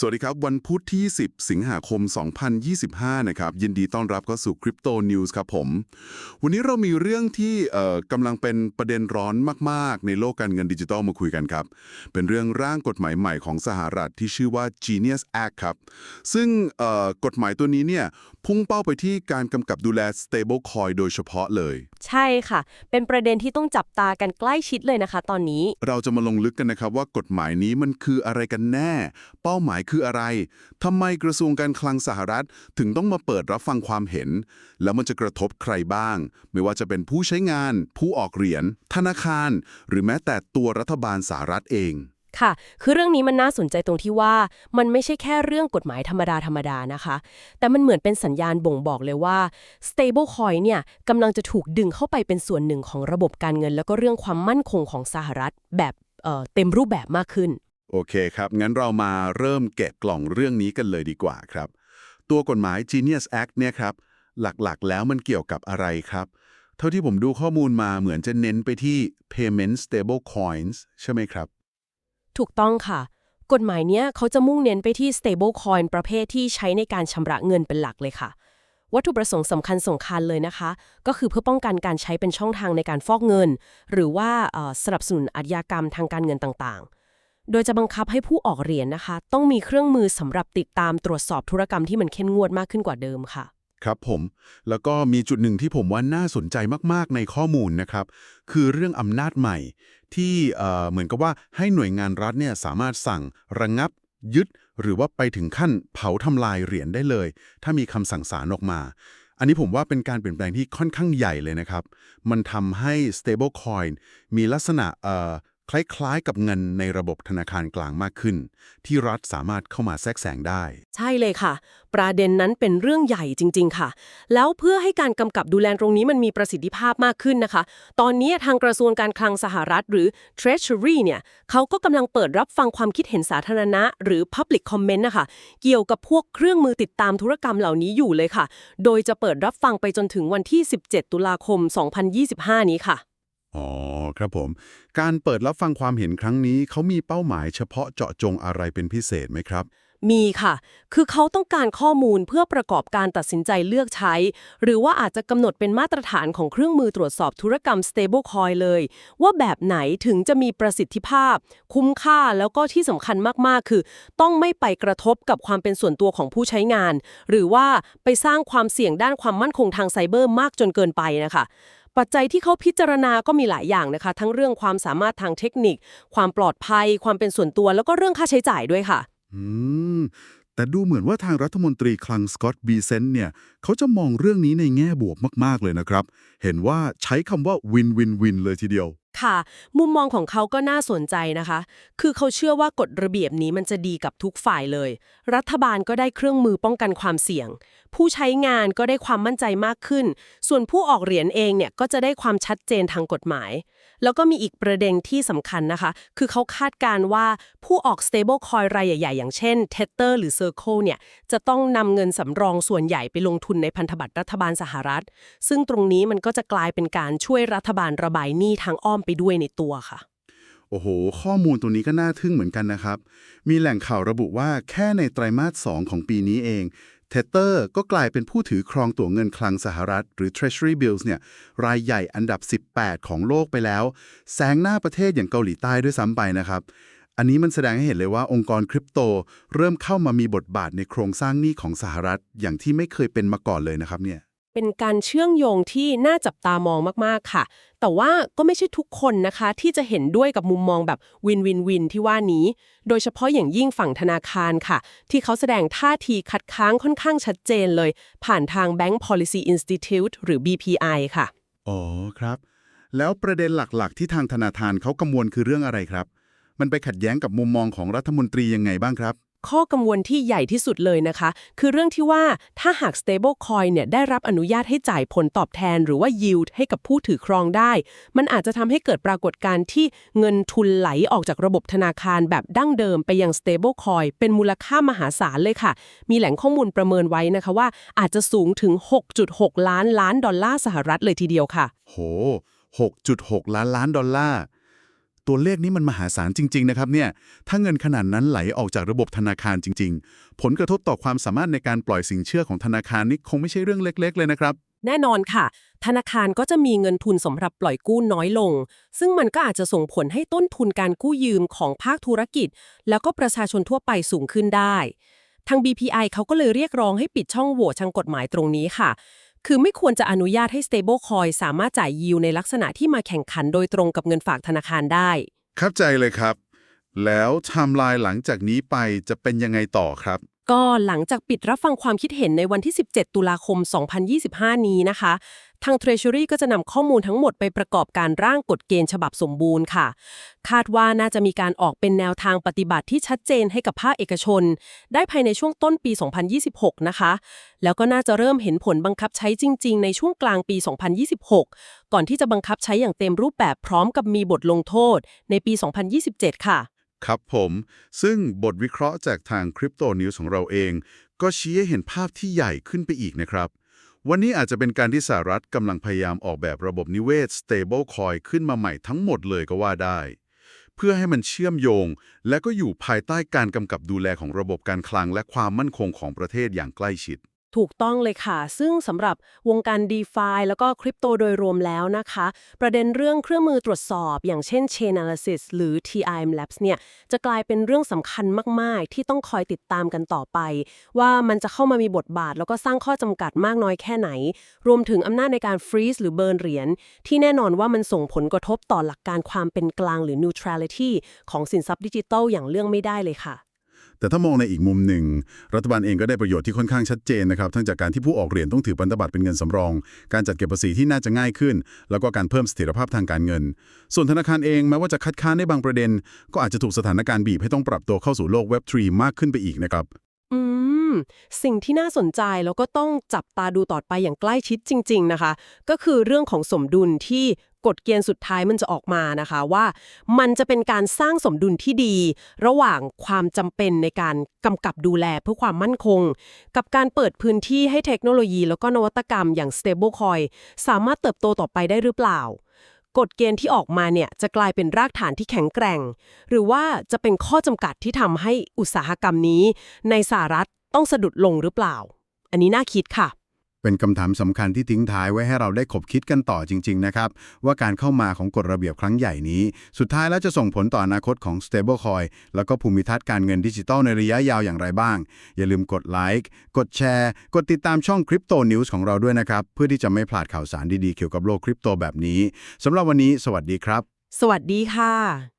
สวัสดีครับ วันพุธที่ 10 สิงหาคม 2025 นะครับ ยินดีต้อนรับเข้าสู่ Crypto News ครับผม วันนี้เรามีเรื่องที่กำลังเป็นประเด็นร้อนมาก ๆ ในโลกการเงินดิจิทัลมาคุยกันครับ เป็นเรื่องร่างกฎหมายใหม่ของสหรัฐที่ชื่อว่า Genius Act ครับ ซึ่งกฎหมายตัวนี้เนี่ยพุ่งเป้าไปที่การกำกับดูแล stablecoin โดยเฉพาะเลยใช่ค่ะ เป็นประเด็นที่ต้องจับตากันใกล้ชิดเลยนะคะ ตอนนี้ เราจะมาลงลึกกันนะครับว่ากฎหมายนี้มันคืออะไรกันแน่ เป้าหมายคืออะไรทำไมกระทรวงการคลังสหรัฐถึงต้องมาเปิดรับฟังความเห็น แล้วมันจะกระทบใครบ้าง ไม่ว่าจะเป็นผู้ใช้งาน ผู้ออกเหรียญธนาคาร หรือแม้แต่ตัวรัฐบาลสหรัฐเอง ค่ะ คือเรื่องนี้มันน่าสนใจตรงที่ว่ามันไม่ใช่แค่เรื่องกฎหมายธรรมดาธรรมดานะคะ แต่มันเหมือนเป็นสัญญาณบ่งบอกเลยว่า stablecoin เนี่ยกำลังจะถูกดึงเข้าไปเป็นส่วนหนึ่งของระบบการเงิน แล้วก็เรื่องความมั่นคงของสหรัฐแบบเเต็มรูปแบบมากขึ้น โอเคครับ งั้นเรามาเริ่มแกะกล่องเรื่องนี้กันเลยดีกว่าครับ ตัวกฎหมาย Genius Act เนี่ยครับหลักๆ แล้วมันเกี่ยวกับอะไรครับ เท่าที่ผมดูข้อมูลมาเหมือนจะเน้นไปที่ payment stable coins ใช่ไหมครับ ถูกต้องค่ะ กฎหมายเนี้ยเขาจะมุ่งเน้นไปที่ stablecoin ประเภทที่ใช้ในการชำระเงินเป็นหลักเลยค่ะ วัตถุประสงค์สำคัญสำคัญเลยนะคะ ก็คือเพื่อป้องกันการใช้เป็นช่องทางในการฟอกเงิน หรือว่าเออสนับสนุนอาชญากรรมทางการเงินต่างๆ โดยจะบังคับให้ผู้ออกเหรียญนะคะ ต้องมีเครื่องมือสำหรับติดตามตรวจสอบธุรกรรมที่มันเข้มงวดมากขึ้นกว่าเดิมค่ะ ครับผม แล้วก็มีจุดหนึ่งที่ผมว่าน่าสนใจมาก ๆ ในข้อมูลนะครับ คือเรื่องอำนาจใหม่ ที่เอ่อเหมือนกับว่าให้หน่วยงานรัฐเนี่ยสามารถสั่งระงงับ ยึด หรือว่าไปถึงขั้นเผาทำลายเหรียญได้เลย ถ้ามีคำสั่งศาลออกมา อันนี้ผมว่าเป็นการเปลี่ยนแปลงที่ค่อนข้างใหญ่เลยนะครับ มันทำให้ stablecoin มีลักษณะเอ่อ คล้ายๆ กับเงินในระบบธนาคารกลางมากขึ้น ที่รัฐสามารถเข้ามาแทรกแซงได้ ใช่เลยค่ะ ประเด็นนั้นเป็นเรื่องใหญ่จริง ๆ ค่ะ แล้วเพื่อให้การกำกับดูแลตรงนี้มันมีประสิทธิภาพมากขึ้นนะคะ ตอนนี้ทางกระทรวงการคลังสหรัฐ หรือ Treasury เนี่ยเขาก็กำลังเปิดรับฟังความคิดเห็นสาธารณะ หรือ Public Comment นะคะเกี่ยวกับพวกเครื่องมือติดตามธุรกรรมเหล่านี้อยู่เลยค่ะ โดยจะเปิดรับฟังไปจนถึงวันที่ 17 ตุลาคม 2025 นี้ค่ะ อ๋อ ครับผม การเปิดรับฟังความเห็นครั้งนี้เขามีเป้าหมายเฉพาะเจาะจงอะไรเป็นพิเศษไหมครับ มีค่ะ คือเขาต้องการข้อมูลเพื่อประกอบการตัดสินใจเลือกใช้ หรือว่าอาจจะกำหนดเป็นมาตรฐานของเครื่องมือตรวจสอบธุรกรรม stablecoin เลย ว่าแบบไหนถึงจะมีประสิทธิภาพ คุ้มค่าแล้วก็ที่สำคัญมากๆ คือ ต้องไม่ไปกระทบกับความเป็นส่วนตัวของผู้ใช้งาน หรือว่าไปสร้างความเสี่ยงด้านความมั่นคงทางไซเบอร์มากจนเกินไปนะคะ ปัจจัยที่เขาพิจารณาก็มีหลายอย่างนะคะ ทั้งเรื่องความสามารถทางเทคนิค ความปลอดภัย ความเป็นส่วนตัวแล้วก็เรื่องค่าใช้จ่ายด้วยค่ะ อืม แต่ดูเหมือนว่าทางรัฐมนตรีคลังสกอตบีเซนต์เนี่ย เขาจะมองเรื่องนี้ในแง่บวกมาก ๆ เลยนะครับ เห็นว่าใช้คำว่าวินวินวินเลยทีเดียว ค่ะ มุมมองของเขาก็น่าสนใจนะคะ คือเขาเชื่อว่ากฎระเบียบนี้มันจะดีกับทุกฝ่ายเลย รัฐบาลก็ได้เครื่องมือป้องกันความเสี่ยง ผู้ใช้งานก็ได้ความมั่นใจมากขึ้น ส่วนผู้ออกเหรียญเองเนี่ยก็จะได้ความชัดเจนทางกฎหมาย แล้วก็มีอีกประเด็นที่สำคัญนะคะ คือเขาคาดการณ์ว่าผู้ออก stable coin รายใหญ่ ๆ อย่างเช่น Tether หรือ Circle เนี่ยจะต้องนำเงินสำรองส่วนใหญ่ไปลงทุนในพันธบัตรรัฐบาลสหรัฐ ซึ่งตรงนี้มันก็จะกลายเป็นการช่วยรัฐบาลระบายหนี้ทางอ้อมไปด้วยในตัวค่ะ โอ้โห ข้อมูลตัวนี้ก็น่าทึ่งเหมือนกันนะครับ มีแหล่งข่าวระบุว่าแค่ในไตรมาส 2 ของปีนี้เองเทเตอร์ก็กลายเป็นผู้ถือครองตั๋วเงินคลังสหรัฐ หรือ Treasury Bills เนี่ยรายใหญ่อันดับ 18 ของโลกไปแล้ว แซงหน้าประเทศอย่างเกาหลีใต้ด้วยซ้ำไปนะครับ อันนี้มันแสดงให้เห็นเลยว่าองค์กรคริปโต เริ่มเข้ามามีบทบาทในโครงสร้างหนี้ของสหรัฐ อย่างที่ไม่เคยเป็นมาก่อนเลยนะครับเนี่ย เป็นการเชื่อมโยงที่น่าจับตามองมากๆค่ะ แต่ว่าก็ไม่ใช่ทุกคนนะคะ ที่จะเห็นด้วยกับมุมมองแบบวินวินวินที่ว่านี้ โดยเฉพาะอย่างยิ่งฝั่งธนาคารค่ะ ที่เขาแสดงท่าทีคัดค้างค่อนข้างชัดเจนเลย ผ่านทาง Bank Policy Institute หรือ BPI ค่ะ อ๋อครับ แล้วประเด็นหลักๆ ที่ทางธนาคารเขากังวลคือเรื่องอะไรครับ มันไปขัดแย้งกับมุมมองของรัฐมนตรียังไงบ้างครับ ข้อกังวลที่ใหญ่ที่สุดเลยนะคะ คือเรื่องที่ว่าถ้าหาก stable coin เนี่ยได้รับอนุญาตให้จ่ายผลตอบแทนหรือว่า yield ให้กับผู้ถือครองได้ มันอาจจะทำให้เกิดปรากฏการณ์ที่เงินทุนไหลออกจากระบบธนาคารแบบดั้งเดิมไปยัง stable coin เป็นมูลค่ามหาศาลเลยค่ะ มีแหล่งข้อมูลประเมินไว้นะคะว่าอาจจะสูงถึง 6.6 ล้านล้านดอลลาร์สหรัฐเลยทีเดียวค่ะ โห 6.6 ล้านล้านดอลลาร์ ตัวเลขนี้มันมหาศาลจริง ๆ นะครับเนี่ย ถ้าเงินขนาดนั้นไหลออกจากระบบธนาคารจริง ๆ ผลกระทบต่อความสามารถในการปล่อยสินเชื่อของธนาคารนี่คงไม่ใช่เรื่องเล็ก ๆ เลยนะครับ แน่นอนค่ะ ธนาคารก็จะมีเงินทุนสำหรับปล่อยกู้น้อยลง ซึ่งมันก็อาจจะส่งผลให้ต้นทุนการกู้ยืมของภาคธุรกิจ แล้วก็ประชาชนทั่วไปสูงขึ้นได้ ทาง BPI เขาก็เลยเรียกร้องให้ปิดช่องโหว่ทางกฎหมายตรงนี้ค่ะ คือไม่ควรจะอนุญาตให้ stablecoin สามารถจ่ายยิวในลักษณะที่มาแข่งขันโดยตรงกับเงินฝากธนาคารได้ครับใจเลยครับ แล้วไทม์ไลน์หลังจากนี้ไปจะเป็นยังไงต่อครับ ก็หลังจากปิดรับฟังความคิดเห็นในวันที่ 17 ตุลาคม 2025 นี้นะคะ ทาง Treasury ก็จะนำข้อมูลทั้งหมดไปประกอบการร่างกฎเกณฑ์ฉบับสมบูรณ์ค่ะ คาดว่าน่าจะมีการออกเป็นแนวทางปฏิบัติที่ชัดเจนให้กับภาคเอกชน ได้ภายในช่วงต้นปี 2026 นะคะ แล้วก็น่าจะเริ่มเห็นผลบังคับใช้จริง ๆ ในช่วงกลางปี 2026 ก่อนที่จะบังคับใช้อย่างเต็มรูปแบบพร้อมกับมีบทลงโทษ ในปี 2027 ค่ะครับผม ซึ่งบทวิเคราะห์จากทาง Crypto News ของเราเอง ก็ชี้ให้เห็นภาพที่ใหญ่ขึ้นไปอีกนะครับ วันนี้อาจจะเป็นการที่สหรัฐกำลังพยายามออกแบบระบบนิเวศ Stablecoin ขึ้นมาใหม่ทั้งหมดเลยก็ว่าได้ เพื่อให้มันเชื่อมโยง และก็อยู่ภายใต้การกำกับดูแลของระบบการคลังและความมั่นคงของประเทศอย่างใกล้ชิด ถูกต้องเลยค่ะ ซึ่งสำหรับวงการ d e f i แล้วก็คริปโตโดยรวมแล้วนะคะ ประเด็นเรื่องเครื่องมือตรวจสอบอย่างเช่น Chain Analysis หรือ TIM Labs เนี่ยจะกลายเป็นเรื่องสำคัญมาก ๆ ที่ต้องคอยติดตามกันต่อไป ว่ามันจะเข้ามามีบทบาท แล้วก็สร้างข้อจำกัดมากน้อยแค่ไหน รวมถึงอำนาจในการ freeze หรือ burn เหรียญที่แน่นอนว่ามันส่งผลกระทบต่อหลักการความเป็นกลางหรือ neutrality ของสินทรัพย์ดิจิทัลอย่างเรื่องไม่ได้เลยค่ะ แต่ถ้ามองในอีกมุมหนึ่ง รัฐบาลเองก็ได้ประโยชน์ที่ค่อนข้างชัดเจนนะครับ ทั้งจากการที่ผู้ออกเหรียญต้องถือพันธบัตรเป็นเงินสำรอง การจัดเก็บภาษีที่น่าจะง่ายขึ้น แล้วก็การเพิ่มเสถียรภาพทางการเงิน ส่วนธนาคารเองแม้ว่าจะคัดค้านในบางประเด็น ก็อาจจะถูกสถานการณ์บีบให้ต้องปรับตัวเข้าสู่โลกเว็บ3มากขึ้นไปอีกนะครับอืมสิ่งที่น่าสนใจแล้วก็ต้องจับตาดูต่อไปอย่างใกล้ชิดจริง ๆ นะคะ ก็คือเรื่องของสมดุลที่ กฎเกณฑ์สุดท้ายมันจะออกมานะคะว่า มันจะเป็นการสร้างสมดุลที่ดี ระหว่างความจำเป็นในการกำกับดูแลเพื่อความมั่นคง กับการเปิดพื้นที่ให้เทคโนโลยี แล้วก็นวัตกรรมอย่าง stablecoin สามารถเติบโตต่อไปได้หรือเปล่ากฎเกณฑ์ที่ออกมาเนี่ยจะกลายเป็นรากฐานที่แข็งแกร่ง หรือว่าจะเป็นข้อจำกัดที่ทำให้อุตสาหกรรมนี้ ในสหรัฐต้องสะดุดลงหรือเปล่า อันนี้น่าคิดค่ะ เป็นคำถามสำคัญที่ทิ้งท้ายไว้ให้เราได้ขบคิดกันต่อจริง ๆ นะครับ ว่าการเข้ามาของกฎระเบียบครั้งใหญ่นี้ สุดท้ายแล้วจะส่งผลต่ออนาคตของ stablecoin แล้วก็ภูมิทัศน์การเงินดิจิทัลในระยะยาวอย่างไรบ้าง อย่าลืมกดไลค์กดแชร์ กดติดตามช่อง Crypto News ของเราด้วยนะครับ เพื่อที่จะไม่พลาดข่าวสารดีๆเกี่ยวกับโลกคริปโตแบบนี้สำหรับวันนี้ สวัสดีครับ สวัสดีค่ะ